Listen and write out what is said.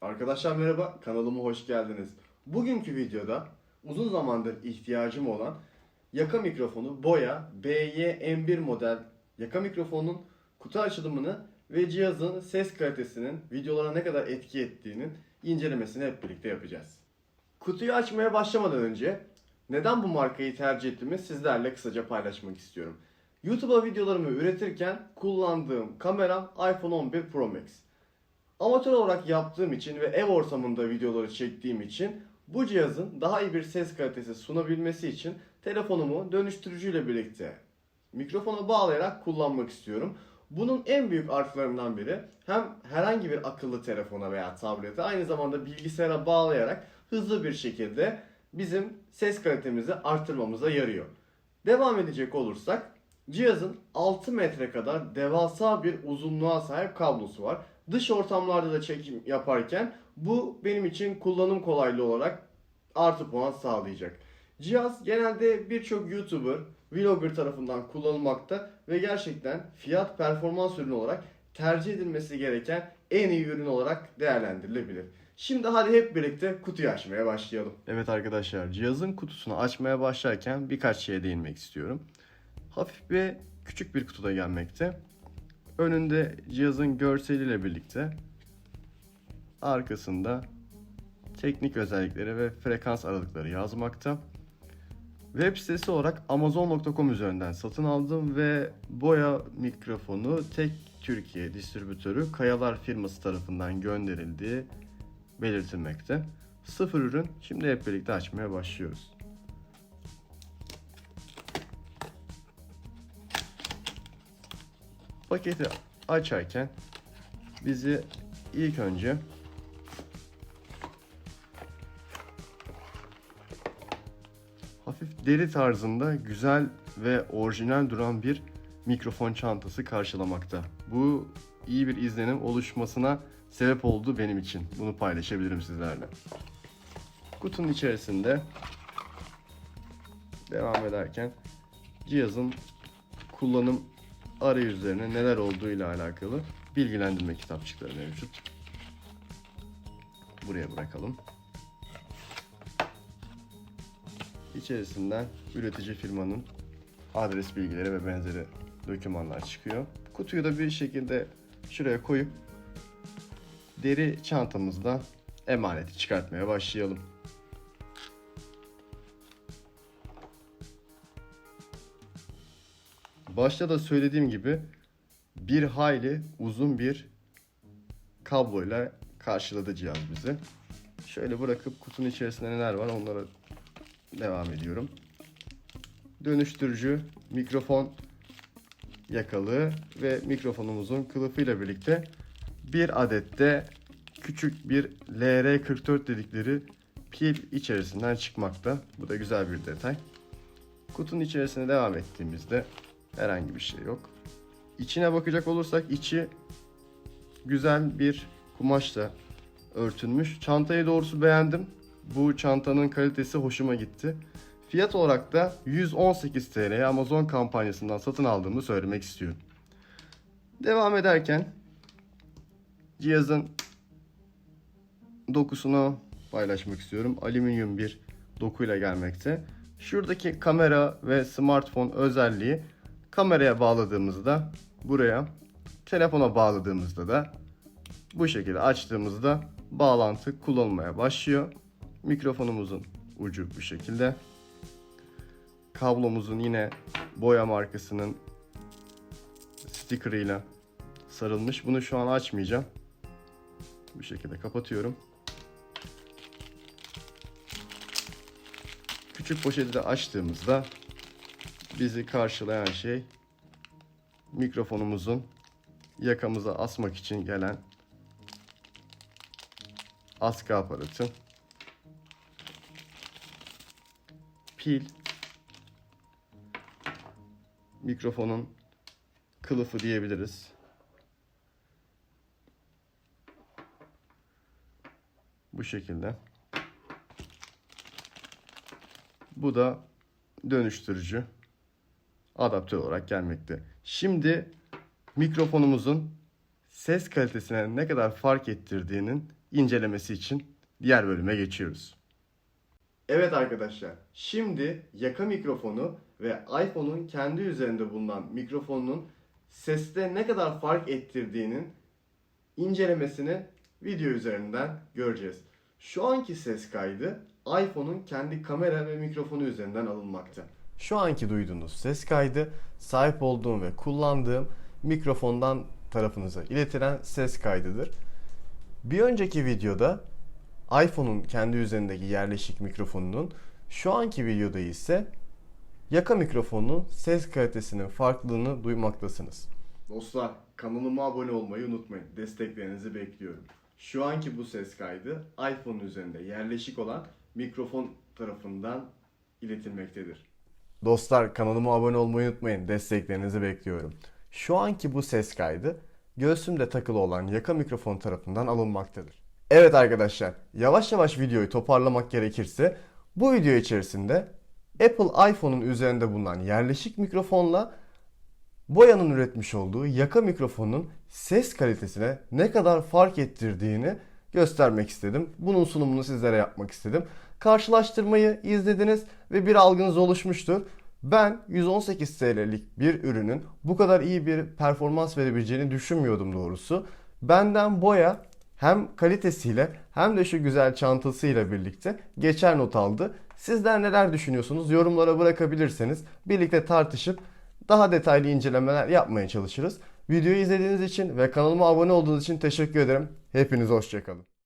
Arkadaşlar merhaba, kanalıma hoş geldiniz. Bugünkü videoda uzun zamandır ihtiyacım olan yaka mikrofonu Boya BY-M1 model yaka mikrofonun kutu açılımını ve cihazın ses kalitesinin videolara ne kadar etki ettiğinin incelemesini hep birlikte yapacağız. Kutuyu açmaya başlamadan önce neden bu markayı tercih ettiğimi sizlerle kısaca paylaşmak istiyorum. YouTube'a videolarımı üretirken kullandığım kameram iPhone 11 Pro Max. Amatör olarak yaptığım için ve ev ortamında videoları çektiğim için bu cihazın daha iyi bir ses kalitesi sunabilmesi için telefonumu dönüştürücüyle birlikte mikrofona bağlayarak kullanmak istiyorum. Bunun en büyük artılarından biri hem herhangi bir akıllı telefona veya tablete aynı zamanda bilgisayara bağlayarak hızlı bir şekilde bizim ses kalitemizi arttırmamıza yarıyor. Devam edecek olursak cihazın 6 metre kadar devasa bir uzunluğa sahip kablosu var. Dış ortamlarda da çekim yaparken bu benim için kullanım kolaylığı olarak artı puan sağlayacak. Cihaz genelde birçok YouTuber, vlogger tarafından kullanılmakta ve gerçekten fiyat performans ürünü olarak tercih edilmesi gereken en iyi ürün olarak değerlendirilebilir. Şimdi hadi hep birlikte kutuyu açmaya başlayalım. Evet arkadaşlar cihazın kutusunu açmaya başlarken birkaç şeye değinmek istiyorum. Hafif ve küçük bir kutuda gelmekte. Önünde cihazın görseliyle birlikte arkasında teknik özellikleri ve frekans aralıkları yazmakta. Web sitesi olarak Amazon.com üzerinden satın aldım ve Boya mikrofonu tek Türkiye distribütörü Kayalar firması tarafından gönderildiği belirtilmekte. Sıfır ürün. Şimdi hep birlikte açmaya başlıyoruz. Paketi açarken bizi ilk önce hafif deri tarzında güzel ve orijinal duran bir mikrofon çantası karşılamakta. Bu iyi bir izlenim oluşmasına sebep oldu benim için. Bunu paylaşabilirim sizlerle. Kutunun içerisinde devam ederken cihazın kullanım arayüzlerine neler olduğu ile alakalı bilgilendirme kitapçıkları mevcut. Buraya bırakalım. İçerisinden üretici firmanın adres bilgileri ve benzeri dokümanlar çıkıyor. Kutuyu da bir şekilde şuraya koyup deri çantamızda emaneti çıkartmaya başlayalım. Başta da söylediğim gibi bir hayli uzun bir kabloyla karşıladı cihaz bizi. Şöyle bırakıp kutunun içerisinde neler var onlara devam ediyorum. Dönüştürücü, mikrofon yakalı ve mikrofonumuzun kılıfıyla birlikte bir adet de küçük bir LR44 dedikleri pil içerisinden çıkmakta. Bu da güzel bir detay. Kutunun içerisine devam ettiğimizde herhangi bir şey yok. İçine bakacak olursak içi güzel bir kumaşla örtülmüş. Çantayı doğrusu beğendim. Bu çantanın kalitesi hoşuma gitti. Fiyat olarak da 118 TL'ye Amazon kampanyasından satın aldığımı söylemek istiyorum. Devam ederken cihazın dokusunu paylaşmak istiyorum. Alüminyum bir dokuyla gelmekte. Şuradaki kamera ve smartphone özelliği kameraya bağladığımızda buraya, telefona bağladığımızda da bu şekilde açtığımızda bağlantı kullanılmaya başlıyor. Mikrofonumuzun ucu bu şekilde. Kablomuzun yine boya markasının stickerıyla sarılmış. Bunu şu an açmayacağım. Bu şekilde kapatıyorum. Küçük poşeti de açtığımızda bizi karşılayan şey mikrofonumuzun yakamıza asmak için gelen askı aparatı. Pil. Mikrofonun kılıfı diyebiliriz. Bu şekilde. Bu da dönüştürücü adaptör olarak gelmekte. Şimdi mikrofonumuzun ses kalitesine ne kadar fark ettirdiğinin incelemesi için diğer bölüme geçiyoruz. Evet arkadaşlar, şimdi yaka mikrofonu ve iPhone'un kendi üzerinde bulunan mikrofonun seste ne kadar fark ettirdiğinin incelemesini video üzerinden göreceğiz. Şu anki ses kaydı iPhone'un kendi kamera ve mikrofonu üzerinden alınmakta. Şu anki duyduğunuz ses kaydı sahip olduğum ve kullandığım mikrofondan tarafınıza iletilen ses kaydıdır. Bir önceki videoda iPhone'un kendi üzerindeki yerleşik mikrofonunun şu anki videoda ise yaka mikrofonunun ses kalitesinin farklılığını duymaktasınız. Dostlar kanalıma abone olmayı unutmayın. Desteklerinizi bekliyorum. Şu anki bu ses kaydı iPhone üzerinde yerleşik olan mikrofon tarafından iletilmektedir. Dostlar kanalıma abone olmayı unutmayın. Desteklerinizi bekliyorum. Şu anki bu ses kaydı göğsümde takılı olan yaka mikrofon tarafından alınmaktadır. Evet arkadaşlar, yavaş yavaş videoyu toparlamak gerekirse bu video içerisinde Apple iPhone'un üzerinde bulunan yerleşik mikrofonla Boya'nın üretmiş olduğu yaka mikrofonun ses kalitesine ne kadar fark ettirdiğini göstermek istedim. Bunun sunumunu sizlere yapmak istedim. Karşılaştırmayı izlediniz ve bir algınız oluşmuştur. Ben 118 TL'lik bir ürünün bu kadar iyi bir performans verebileceğini düşünmüyordum doğrusu. Benden Boya hem kalitesiyle hem de şu güzel çantasıyla birlikte geçer not aldı. Sizler neler düşünüyorsunuz? Yorumlara bırakabilirseniz birlikte tartışıp daha detaylı incelemeler yapmaya çalışırız. Videoyu izlediğiniz için ve kanalıma abone olduğunuz için teşekkür ederim. Hepiniz hoşçakalın.